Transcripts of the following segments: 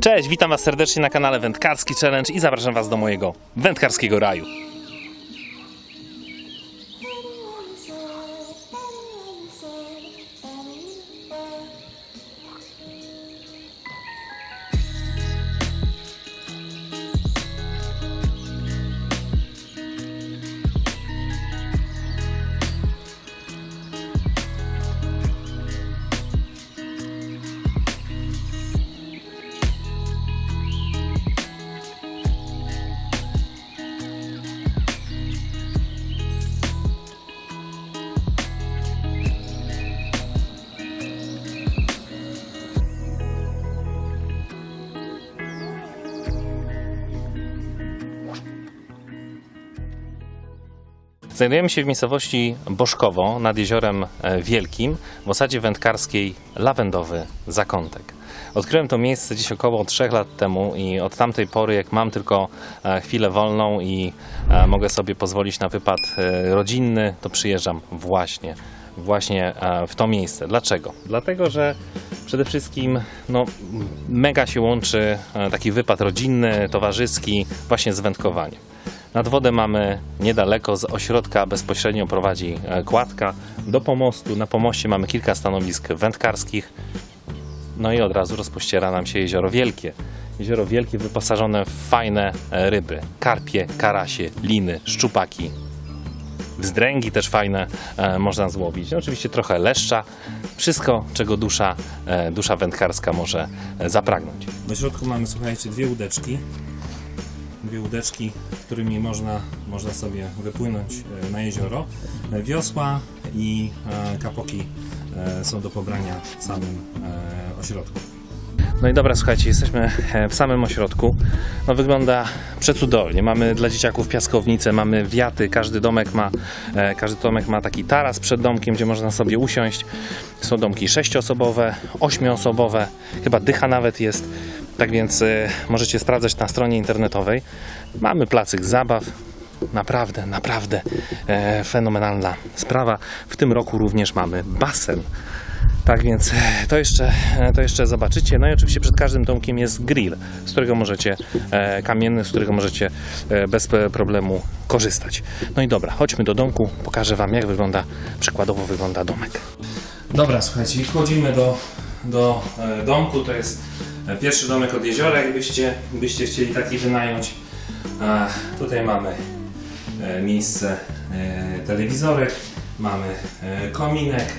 Cześć, witam Was serdecznie na kanale Wędkarski Challenge i zapraszam Was do mojego wędkarskiego raju. Znajdujemy się w miejscowości Boszkowo nad Jeziorem e, Wielkim w osadzie wędkarskiej Lawendowy Zakątek. Odkryłem to miejsce dziś około 3 lat temu i od tamtej pory, jak mam tylko e, chwilę wolną i e, mogę sobie pozwolić na wypad rodzinny, to przyjeżdżam właśnie, właśnie w to miejsce. Dlaczego? Dlatego, że przede wszystkim no, mega się łączy taki wypad rodzinny, towarzyski właśnie z wędkowaniem. Nad wodę mamy niedaleko, z ośrodka bezpośrednio prowadzi e, kładka do pomostu. Na pomoście mamy kilka stanowisk wędkarskich. No i od razu rozpościera nam się Jezioro Wielkie. Jezioro Wielkie wyposażone w fajne e, ryby. Karpie, karasie, liny, szczupaki. Wzdręgi też fajne e, można złowić. No, oczywiście trochę leszcza. Wszystko, czego dusza, e, dusza wędkarska może e, zapragnąć. W środku mamy, słuchajcie, dwie łódeczki dwie łódeczki, którymi można, można sobie wypłynąć e, na jezioro. E, Wiosła i e, kapoki są do pobrania w samym ośrodku. No i dobra, słuchajcie, jesteśmy w samym ośrodku. No wygląda przecudownie. Mamy dla dzieciaków piaskownicę, mamy wiaty, każdy domek ma, każdy domek ma taki taras przed domkiem, gdzie można sobie usiąść. Są domki sześcioosobowe, ośmioosobowe, chyba dycha nawet jest. Tak więc e, możecie sprawdzać na stronie internetowej. Mamy placyk zabaw. Naprawdę, naprawdę e, fenomenalna sprawa. W tym roku również mamy basen. Tak więc e, to jeszcze, e, to jeszcze zobaczycie. No i oczywiście przed każdym domkiem jest grill, z którego możecie, e, kamienny, z którego możecie e, bez problemu korzystać. No i dobra, chodźmy do domku, pokażę Wam jak wygląda, przykładowo wygląda domek. Dobra, słuchajcie, wchodzimy do, do e, domku. To jest pierwszy domek od jeziora, jakbyście byście chcieli taki wynająć. A tutaj mamy e, miejsce e, telewizorek, mamy e, kominek.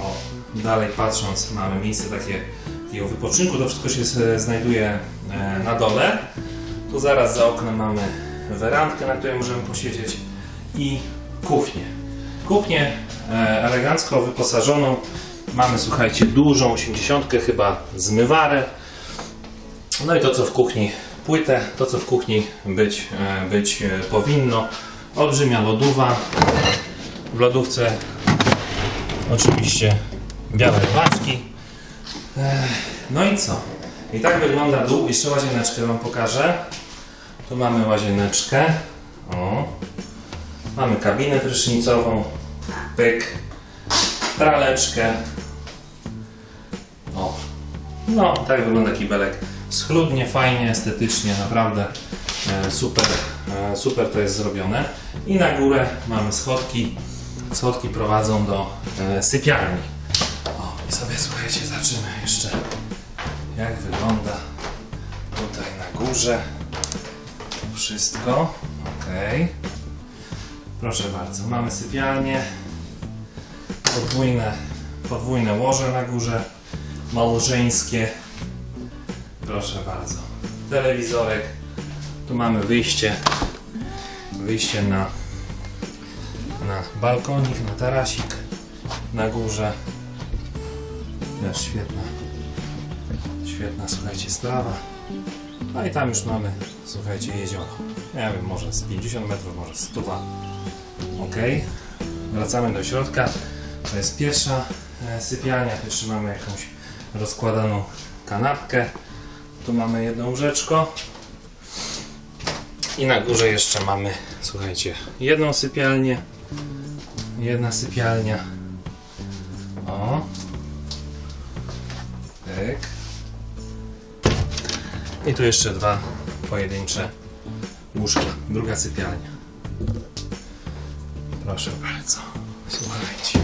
O, dalej patrząc, mamy miejsce takie, takiego wypoczynku. To wszystko się e, znajduje e, na dole. Tu zaraz za oknem mamy werandkę, na której możemy posiedzieć i kuchnię. Kuchnię e, elegancko wyposażoną. Mamy, słuchajcie, dużą 80 chyba zmywarę. No i to, co w kuchni, płytę, to, co w kuchni być, e, być e, powinno. Olbrzymia lodowa. W lodówce oczywiście białe rybaczki. Ech, No i co? I tak wygląda dół. Jeszcze łazieneczkę Wam pokażę. Tu mamy łazieneczkę. O. Mamy kabinę prysznicową. Pyk. Praleczkę. O. No, tak wygląda kibelek. Schludnie, fajnie, estetycznie, naprawdę e, super, e, super to jest zrobione. I na górę mamy schodki. Schodki prowadzą do e, sypialni. O, i sobie słuchajcie, zobaczymy jeszcze jak wygląda tutaj na górze. Wszystko. Ok. Proszę bardzo, mamy sypialnię. Podwójne, podwójne łoże na górze. Małżeńskie. Proszę bardzo. Telewizorek. Tu mamy wyjście. Wyjście na, na balkonik, na tarasik na górze. Też świetna, świetna, słuchajcie, sprawa. No i tam już mamy, słuchajcie, jezioro. Nie wiem, może z 50 metrów, może 100. Ok. Wracamy do środka. To jest pierwsza e, sypialnia. Tu jeszcze mamy jakąś rozkładaną kanapkę. Tu mamy jedno łóżeczko. I na górze jeszcze mamy, słuchajcie, jedną sypialnię. Jedna sypialnia. O. Pyk. I tu jeszcze dwa pojedyncze łóżka. Druga sypialnia. Proszę bardzo. Słuchajcie.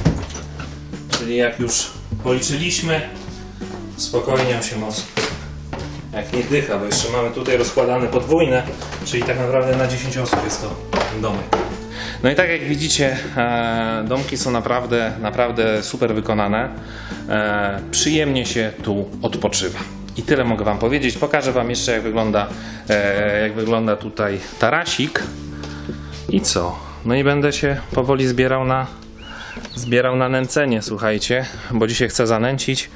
Czyli jak już policzyliśmy, spokojnie 8 osób. Jak nie dycha, bo jeszcze mamy tutaj rozkładane podwójne, czyli tak naprawdę na 10 osób jest to domek. No i tak jak widzicie, e, domki są naprawdę, naprawdę super wykonane. E, przyjemnie się tu odpoczywa. I tyle mogę Wam powiedzieć. Pokażę Wam jeszcze, jak wygląda, e, jak wygląda tutaj tarasik. I co? No i będę się powoli zbierał na, zbierał na nęcenie, słuchajcie, bo dzisiaj chcę zanęcić,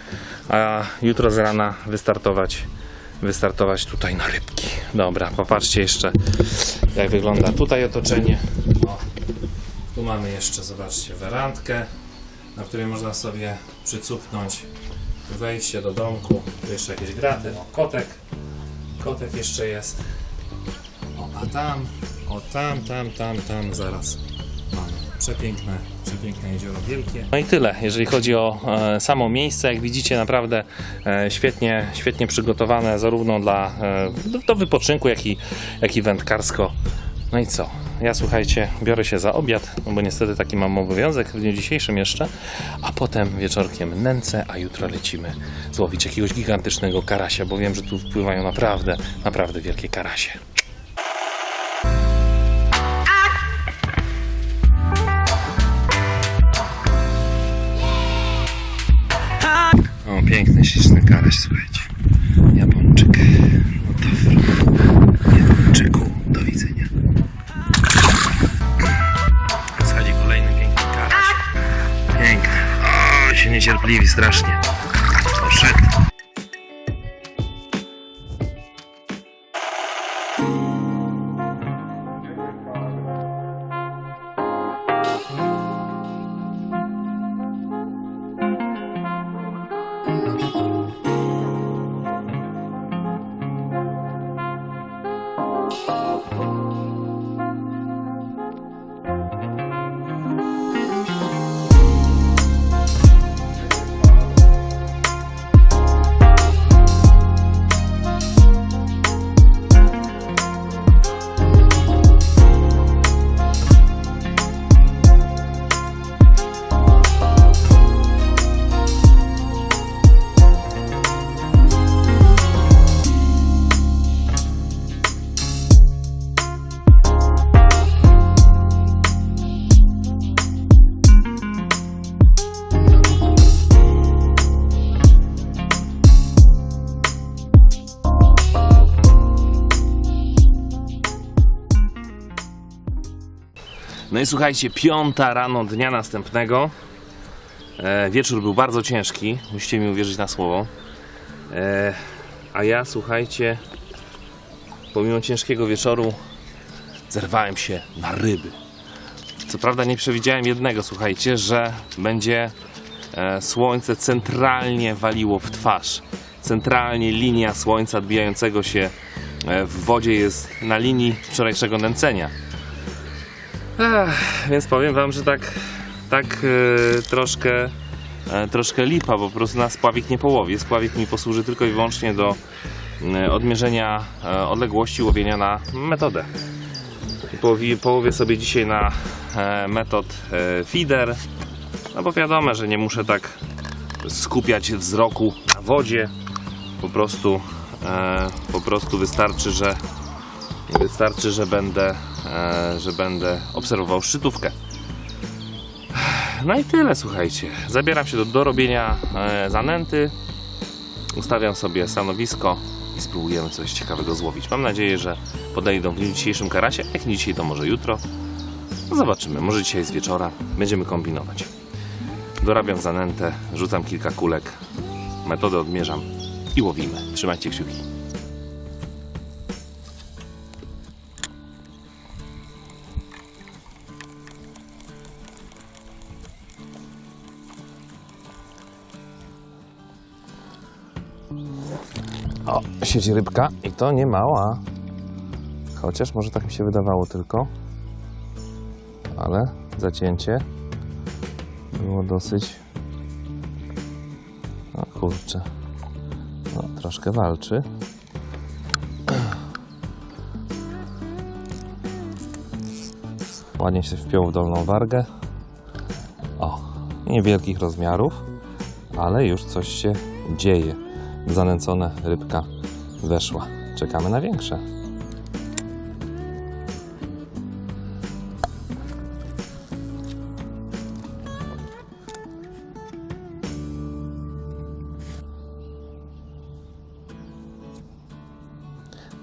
a jutro z rana wystartować, wystartować tutaj na rybki. Dobra, popatrzcie jeszcze, jak wygląda tutaj otoczenie. O, tu mamy jeszcze, zobaczcie, werandkę, na której można sobie przycupnąć wejście do domku. Tu jeszcze jakieś graty, o, kotek, kotek jeszcze jest. O, a tam, o tam, tam, tam, tam, zaraz przepiękne, przepiękne jezioro wielkie. No i tyle, jeżeli chodzi o e, samo miejsce. Jak widzicie, naprawdę e, świetnie, świetnie przygotowane zarówno dla, e, do, do wypoczynku, jak i, jak i wędkarsko. No i co? Ja słuchajcie, biorę się za obiad, no bo niestety taki mam obowiązek w dniu dzisiejszym jeszcze, a potem wieczorkiem nęcę, a jutro lecimy złowić jakiegoś gigantycznego karasia, bo wiem, że tu wpływają naprawdę, naprawdę wielkie karasie. Słuchajcie. Japończyk. Gotowy. Japończyku, do widzenia. Schodzi kolejny piękny karaś. Piękny. O, się niecierpliwi strasznie. Słuchajcie, piąta rano dnia następnego. E, wieczór był bardzo ciężki, musicie mi uwierzyć na słowo. E, a ja, słuchajcie, pomimo ciężkiego wieczoru, zerwałem się na ryby. Co prawda nie przewidziałem jednego, słuchajcie, że będzie e, słońce centralnie waliło w twarz. Centralnie linia słońca odbijającego się e, w wodzie jest na linii wczorajszego nęcenia. Ech, więc powiem wam, że tak, tak e, troszkę, e, troszkę lipa, bo po prostu na spławik nie połowię. Spławik mi posłuży tylko i wyłącznie do e, odmierzenia e, odległości łowienia na metodę. Połowi, połowię sobie dzisiaj na e, metod e, feeder, no bo wiadomo, że nie muszę tak skupiać wzroku na wodzie. Po prostu, e, po prostu wystarczy, że Wystarczy, że będę, że będę obserwował szczytówkę. No i tyle, słuchajcie. Zabieram się do dorobienia e, zanęty. Ustawiam sobie stanowisko i spróbujemy coś ciekawego złowić. Mam nadzieję, że podejdą w dniu dzisiejszym karasie. Jak nie dzisiaj, to może jutro. No zobaczymy. Może dzisiaj z wieczora. Będziemy kombinować. Dorabiam zanętę, rzucam kilka kulek, metodę odmierzam i łowimy. Trzymajcie kciuki. O, siedzi rybka i to nie mała. Chociaż może tak mi się wydawało tylko. Ale zacięcie było dosyć... O kurczę. No, troszkę walczy. Ładnie się wpiął w dolną wargę. O, niewielkich rozmiarów, ale już coś się dzieje. Zanęcona rybka weszła. Czekamy na większe.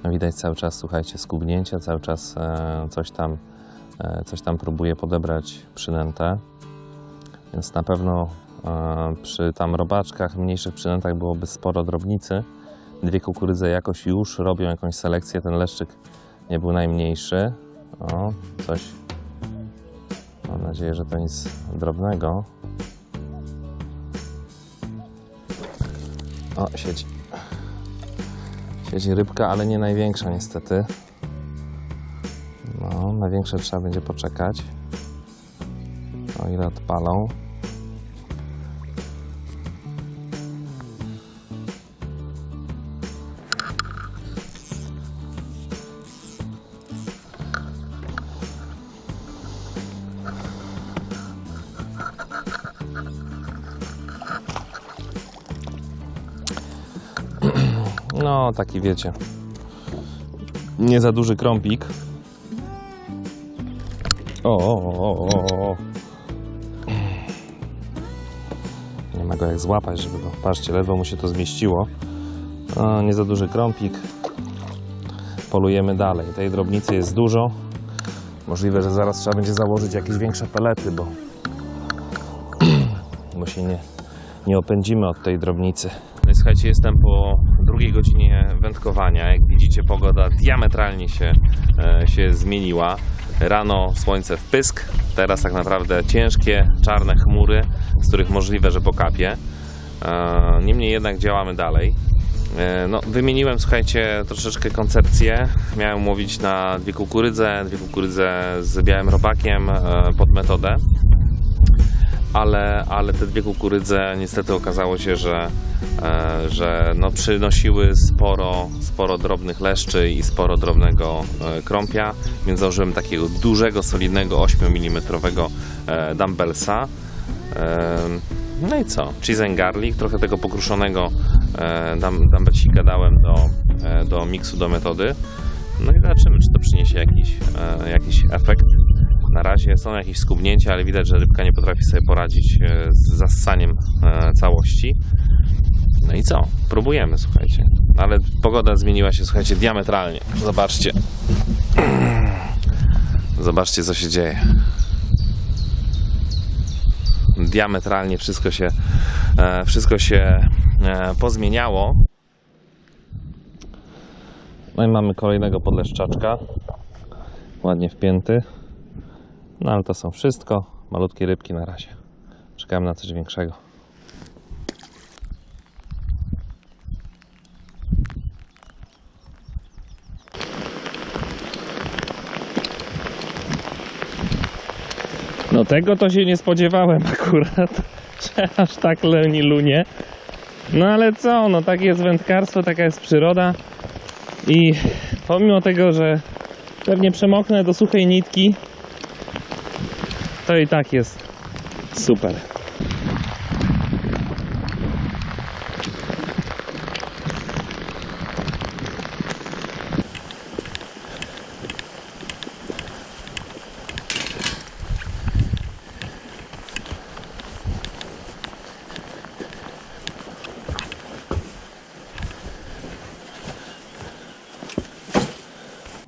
No widać cały czas, słuchajcie, skubnięcia, cały czas e, coś tam, e, coś tam próbuje podebrać przynętę. Więc na pewno przy tam robaczkach, mniejszych przynętach byłoby sporo drobnicy. Dwie kukurydze jakoś już robią jakąś selekcję. Ten leszczyk nie był najmniejszy. O, coś. Mam nadzieję, że to nic drobnego. O, siedzi. Siedzi rybka, ale nie największa niestety. No, na większe trzeba będzie poczekać. O ile odpalą. Taki wiecie. Nie za duży krąpik. O, o, o, o. Nie ma go jak złapać, żeby go. Patrzcie, ledwo mu się to zmieściło. O, nie za duży krąpik. Polujemy dalej. Tej drobnicy jest dużo. Możliwe, że zaraz trzeba będzie założyć jakieś większe pelety, bo, bo się nie, nie opędzimy od tej drobnicy. No słuchajcie, jestem po drugiej godzinie wędkowania. Jak widzicie, pogoda diametralnie się, e, się zmieniła. Rano słońce w pysk, teraz tak naprawdę ciężkie, czarne chmury, z których możliwe, że pokapie. Niemniej jednak działamy dalej. E, No, wymieniłem, słuchajcie, troszeczkę koncepcję. Miałem łowić na dwie kukurydze, dwie kukurydze z białym robakiem e, pod metodę ale, ale te dwie kukurydze niestety okazało się, że, e, że no, przynosiły sporo, sporo drobnych leszczy i sporo drobnego e, krąpia, więc założyłem takiego dużego, solidnego 8 mm e, dumbbellsa. No i co? Cheese and garlic, trochę tego pokruszonego dum- dumbbellsika dałem do, do miksu, do metody. No i zobaczymy, czy to przyniesie jakiś, jakiś efekt. Na razie są jakieś skubnięcia, ale widać, że rybka nie potrafi sobie poradzić e, z zassaniem e, całości. No i co? Próbujemy, słuchajcie. Ale pogoda zmieniła się, słuchajcie, diametralnie. Zobaczcie. Zobaczcie, co się dzieje. Diametralnie wszystko się, e, wszystko się pozmieniało. No i mamy kolejnego podleszczaczka. Ładnie wpięty. No ale to są wszystko. Malutkie rybki na razie. Czekamy na coś większego. No tego to się nie spodziewałem akurat, że aż tak leni lunie. No ale co, no takie jest wędkarstwo, taka jest przyroda. I pomimo tego, że pewnie przemoknę do suchej nitki, to i tak jest super.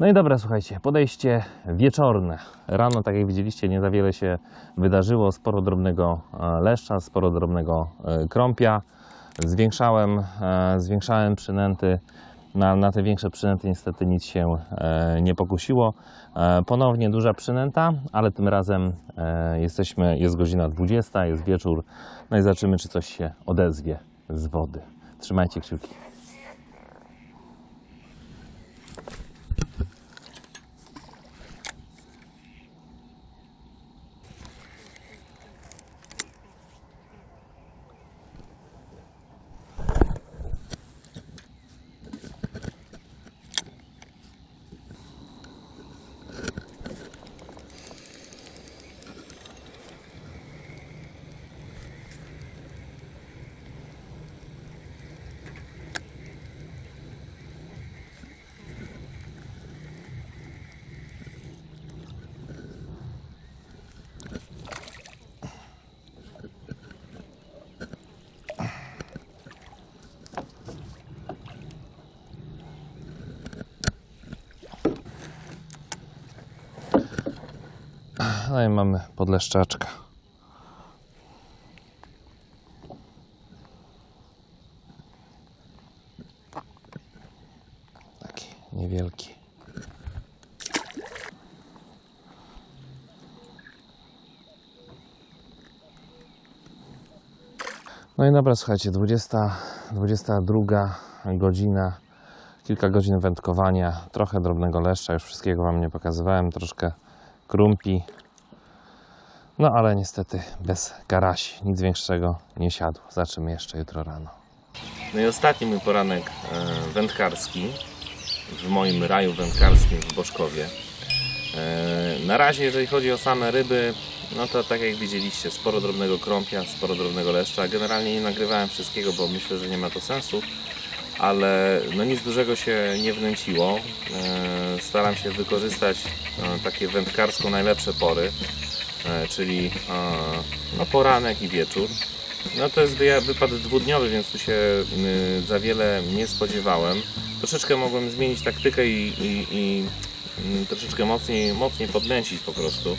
No i dobra, słuchajcie, podejście wieczorne. Rano, tak jak widzieliście, nie za wiele się wydarzyło. Sporo drobnego e, leszcza, sporo drobnego e, krąpia. Zwiększałem, e, zwiększałem przynęty. Na, na te większe przynęty niestety nic się nie pokusiło. Ponownie duża przynęta, ale tym razem jesteśmy, jest godzina 20, jest wieczór. No i zobaczymy, czy coś się odezwie z wody. Trzymajcie kciuki. No i mamy podleszczaczka. Taki niewielki. No i dobra, słuchajcie, 20, 22 godzina, kilka godzin wędkowania, trochę drobnego leszcza, już wszystkiego Wam nie pokazywałem, troszkę krumpi. No ale niestety bez karasi, nic większego nie siadło. Zobaczymy jeszcze jutro rano. No i ostatni mój poranek e, wędkarski w moim raju wędkarskim w Boszkowie. E, Na razie, jeżeli chodzi o same ryby, no to tak jak widzieliście, sporo drobnego krąpia, sporo drobnego leszcza. Generalnie nie nagrywałem wszystkiego, bo myślę, że nie ma to sensu, ale no nic dużego się nie wnęciło. E, Staram się wykorzystać takie wędkarsko najlepsze pory, czyli e, no, poranek i wieczór. No to jest wypad dwudniowy, więc tu się y, za wiele nie spodziewałem. Troszeczkę mogłem zmienić taktykę i, i, i mm, troszeczkę mocniej, mocniej podnęcić po prostu.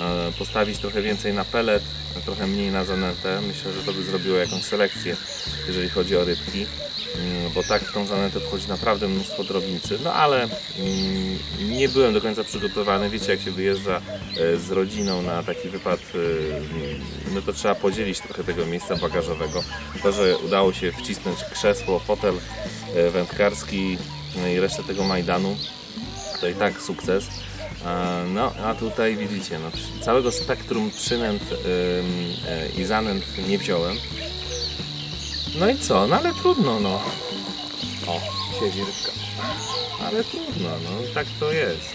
E, Postawić trochę więcej na pelet, trochę mniej na zanętę. Myślę, że to by zrobiło jakąś selekcję, jeżeli chodzi o rybki. Mm, Bo tak w tą zanętę wchodzi naprawdę mnóstwo drobnicy. No ale mm, nie byłem do końca przygotowany. Wiecie, jak się wyjeżdża e, z rodziną na taki wypad, e, no to trzeba podzielić trochę tego miejsca bagażowego. To, że udało się wcisnąć krzesło, fotel e, wędkarski no i resztę tego Majdanu, to i tak sukces. No, a tutaj widzicie, no, całego spektrum przynęt i zanęt nie wziąłem. No i co? No ale trudno, no. O, siedzi rybka. Ale trudno, no tak to jest.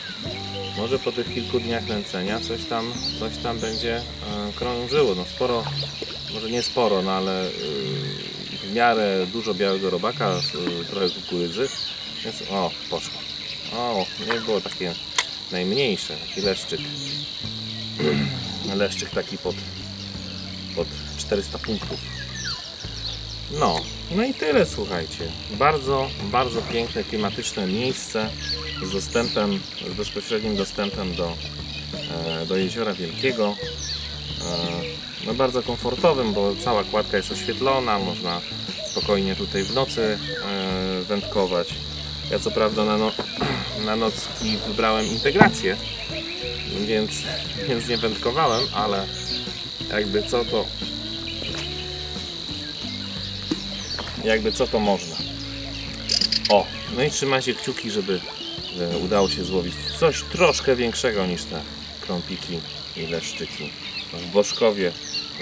Może po tych kilku dniach nęcenia coś tam, coś tam będzie e, krążyło. No sporo, może nie sporo, no ale y, w miarę dużo białego robaka, trochę kukurydzy. Więc o, poszło. O, nie było takie najmniejsze, taki leszczyk. Leszczyk taki pod, pod 400 punktów. No, no i tyle słuchajcie. Bardzo, bardzo piękne, klimatyczne miejsce z dostępem, z bezpośrednim dostępem do, e, do jeziora Wielkiego. E, No bardzo komfortowym, bo cała kładka jest oświetlona, można spokojnie tutaj w nocy e, wędkować. Ja co prawda na, no, na nocki wybrałem integrację, więc, więc nie wędkowałem, ale jakby co to jakby co to można. O, no i trzymajcie kciuki, żeby udało się złowić coś troszkę większego niż te krąpiki i leszczyki w Boszkowie,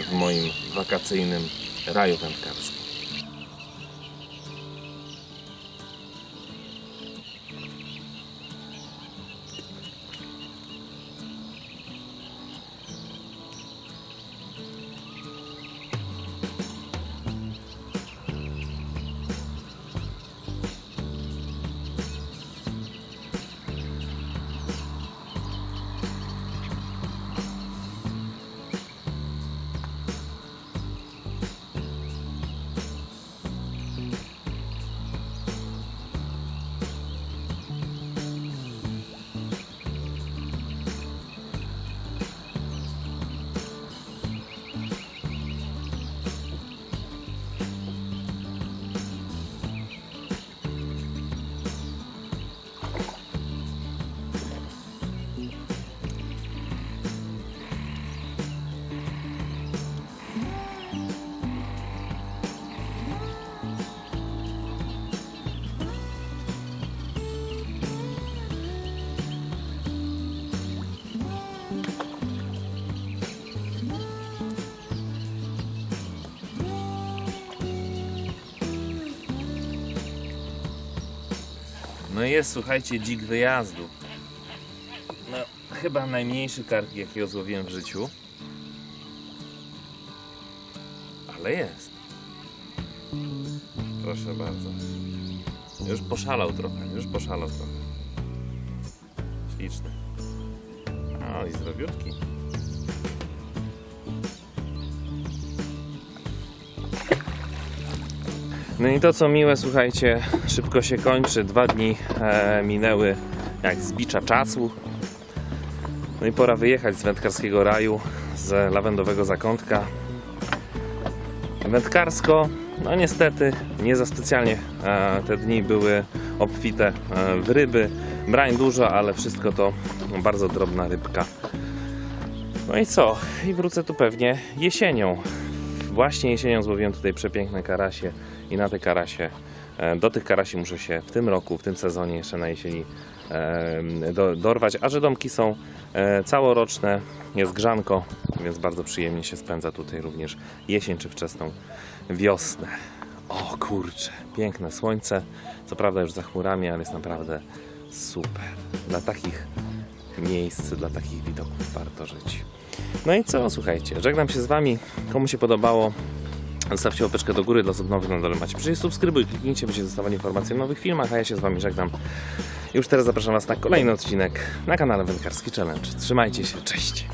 w moim wakacyjnym raju wędkarskim. No jest, słuchajcie, dzik wyjazdu. No, chyba najmniejszy karp, jakiego złowiłem w życiu. Ale jest. Proszę bardzo. Już poszalał trochę, już poszalał trochę. Śliczny. O, i zdrowiutki. No i to co miłe, słuchajcie, szybko się kończy. Dwa dni e, minęły jak z bicza czasu. No i pora wyjechać z wędkarskiego raju, z lawendowego zakątka. Wędkarsko, no niestety, nie za specjalnie e, te dni były obfite e, w ryby. Brań dużo, ale wszystko to bardzo drobna rybka. No i co? I wrócę tu pewnie jesienią. Właśnie jesienią złowiłem tutaj przepiękne karasie i na te karasie, e, do tych karasi muszę się w tym roku, w tym sezonie jeszcze na jesieni e, do, dorwać, a że domki są e, całoroczne, jest grzanko, więc bardzo przyjemnie się spędza tutaj również jesień czy wczesną wiosnę. O kurczę, piękne słońce, co prawda już za chmurami, ale jest naprawdę super. Dla takich miejsc, dla takich widoków warto żyć. No i co, słuchajcie, żegnam się z Wami. Komu się podobało, zostawcie łapeczkę do góry, dla osób nowych na dole macie przyjść, subskrybuj, kliknijcie, byście dostawali informacje o nowych filmach, a ja się z Wami żegnam. Już teraz zapraszam Was na kolejny odcinek na kanale Wędkarski Challenge. Trzymajcie się, cześć!